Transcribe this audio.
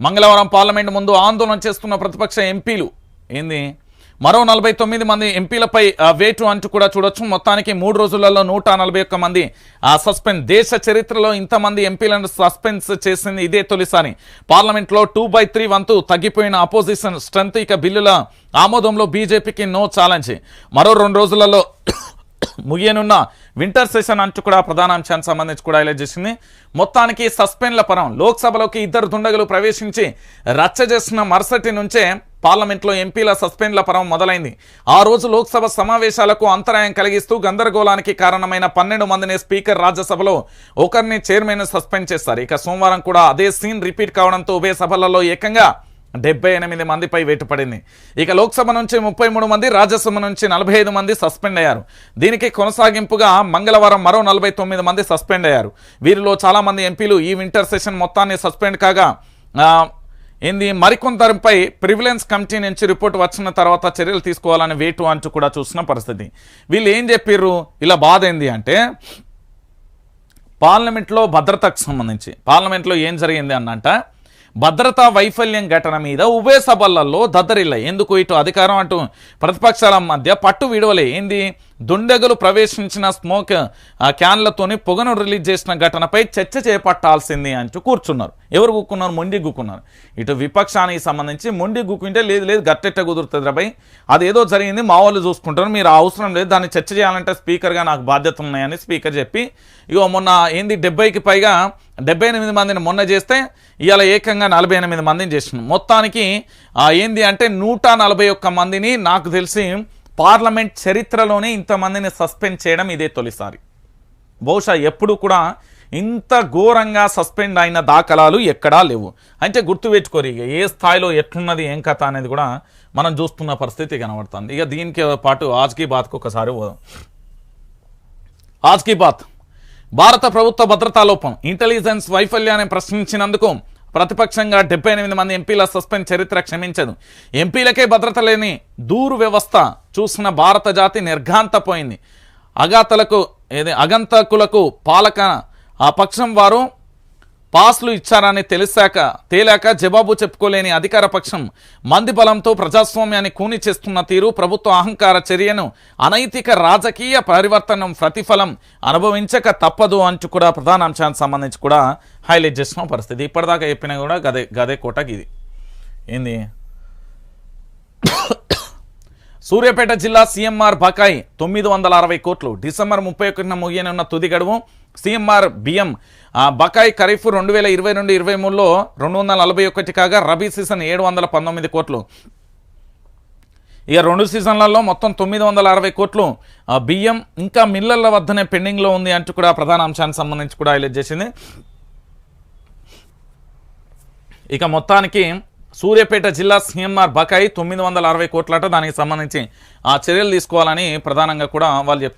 మంగళవారం పార్లమెంట్ ముందు ఆందోళన చేస్తున్న ప్రతిపక్ష ఎంపీలు. ఏంది? మరో నలభై తొమ్మిది మంది ఎంపీలపై వేటు అంటూ కూడా చూడొచ్చు. మొత్తానికి మూడు రోజులలో నూట నలభై ఒక్క మంది ఆ, సస్పెండ్. దేశ చరిత్రలో ఇంతమంది ఎంపీలను సస్పెన్స్ చేసింది ఇదే తొలిసారి. పార్లమెంట్లో టూ బై త్రీ వంతు తగ్గిపోయిన అపోజిషన్ స్ట్రెంత్. ఇక బిల్లుల ఆమోదంలో బీజేపీకి నో ఛాలెంజ్. మరో రెండు రోజులలో ముగియనున్న వింటర్ సెషన్ అంటూ కూడా ప్రధాన అంశానికి సంబంధించి కూడా హైలైట్ చేసింది. మొత్తానికి సస్పెండ్ల పరం లోక్సభలోకి ఇద్దరు దుండగులు ప్రవేశించి రచ్చ చేసిన మరుసటి నుంచే పార్లమెంట్లో ఎంపీల సస్పెండ్ల పరం మొదలైంది. ఆ రోజు లోక్సభ సమావేశాలకు అంతరాయం కలిగిస్తూ గందరగోళానికి కారణమైన పన్నెండు మందిని స్పీకర్ రాజ్యసభలో ఒకరిని చైర్మన్ సస్పెండ్ చేస్తారు ఇక సోమవారం కూడా అదే సీన్ రిపీట్ కావడంతో ఉభయ సభలలో ఏకంగా డెబ్బై ఎనిమిది మందిపై వేటు పడింది. ఇక లోక్సభ నుంచి ముప్పై మూడు మంది రాజ్యసభ నుంచి నలభై ఐదు మంది సస్పెండ్ అయ్యారు. దీనికి కొనసాగింపుగా మంగళవారం మరో నలభై తొమ్మిది మంది సస్పెండ్ అయ్యారు. వీరిలో చాలామంది ఎంపీలు ఈ వింటర్ సెషన్ మొత్తాన్ని సస్పెండ్ కాగా ఏంది మరికొందరిపై ప్రివిలెన్స్ కమిటీ నుంచి రిపోర్ట్ వచ్చిన తర్వాత చర్యలు తీసుకోవాలని వేటు అంటూ కూడా చూసిన పరిస్థితి. వీళ్ళు ఏం చెప్పిర్రు? ఇలా బాధ ఏంది అంటే పార్లమెంట్లో భద్రతకు సంబంధించి పార్లమెంట్లో ఏం జరిగింది అన్నంట భద్రతా వైఫల్యం ఘటన మీద ఉభయ సభలలో దద్దరిల్ల ఎందుకు ఇటు అధికారం అటు ప్రతిపక్షాల మధ్య పట్టు విడవలే ఏంది దుండగులు ప్రవేశించిన స్మోక్ క్యాన్లతోని పొగను రిలీజ్ చేసిన ఘటనపై చర్చ చేపట్టాల్సింది అంటూ కూర్చున్నారు. ఎవరు గుక్కున్నారు మొండి గుక్కున్నారు ఇటు విపక్షానికి సంబంధించి మొండి గుక్కుంటే లేదు లేదు గట్టెట్ట కుదురుతుంది రాబాయ్ అదేదో జరిగింది మా వాళ్ళు చూసుకుంటారు మీరు అవసరం లేదు దాన్ని చర్చ చేయాలంటే స్పీకర్గా నాకు బాధ్యత ఉన్నాయని స్పీకర్ చెప్పి ఇగో మొన్న ఏంది డెబ్బైకి పైగా డెబ్బై ఎనిమిది మందిని మొన్న చేస్తే ఇవాళ ఏకంగా నలభై ఎనిమిది మందిని చేసినాం మొత్తానికి ఏంది అంటే నూట నలభై ఒక్క మందిని నాకు తెలిసి పార్లమెంట్ చరిత్రలోనే ఇంతమందిని సస్పెండ్ చేయడం ఇదే తొలిసారి. బహుశా ఎప్పుడు కూడా ఇంత ఘోరంగా సస్పెండ్ అయిన దాఖలాలు ఎక్కడా లేవు. అంటే గుర్తుపెట్టుకోరు ఇక ఏ స్థాయిలో ఎట్లున్నది ఏం కథ అనేది కూడా మనం చూస్తున్న పరిస్థితి కనబడుతుంది. ఇక దీనికి పాటు ఆజ్కి బాత్కు ఒకసారి పోదాం. ఆజ్ కీ బాత్. భారత ప్రభుత్వ భద్రతా లోపం. ఇంటెలిజెన్స్ వైఫల్యాన్ని ప్రశ్నించినందుకు ప్రతిపక్షంగా డెబ్బై ఎనిమిది మంది ఎంపీల సస్పెండ్ చరిత్ర క్షమించదు. ఎంపీలకే భద్రత లేని దూరు వ్యవస్థ చూసిన భారత జాతి నిర్ఘాంతపోయింది. అగాతలకు ఏది అగంతకులకు పాలక ఆ పక్షం వారు పాస్లు ఇచ్చారని తెలిసాక తేలాక జవాబు చెప్పుకోలేని అధికార పక్షం మంది బలంతో ప్రజాస్వామ్యాన్ని కూని చేస్తున్న తీరు ప్రభుత్వ అహంకార చర్యను అనైతిక రాజకీయ పరివర్తనం ప్రతిఫలం అనుభవించక తప్పదు అంటూ కూడా ప్రధాన అంశానికి సంబంధించి కూడా హైలైట్ చేసిన పరిస్థితి. ఇప్పటిదాకా చెప్పినా కూడా గదే గదే కోటకి ఇది. ఏంది? సూర్యాపేట జిల్లా సీఎంఆర్ బకాయి తొమ్మిది వందల అరవై కోట్లు. డిసెంబర్ ముప్పై ఒకటిన ముగియనున్న తుది గడువు. సీఎంఆర్ బియ్యం ఆ, బకాయి ఖరీఫ్ రెండు వేల ఇరవై రెండు ఇరవై మూడులో రెండు వందల నలభై ఒకటి కాగా రబీ సీజన్ ఏడు వందల పంతొమ్మిది కోట్లు. ఇక రెండు సీజన్లలో మొత్తం తొమ్మిది వందల అరవై కోట్లు. ఆ, బియ్యం ఇంకా మిల్లర్ల వద్దనే పెండింగ్లో ఉంది అంటూ కూడా ప్రధాన అంశానికి సంబంధించి కూడా హైలైట్ చేసింది. ఇక మొత్తానికి సూర్యాపేట జిల్లా సీఎంఆర్ బకాయి తొమ్మిది వందల అరవై కోట్లట దానికి సంబంధించి ఆ చర్యలు తీసుకోవాలని ప్రధానంగా కూడా వాళ్ళు చెప్తున్నారు.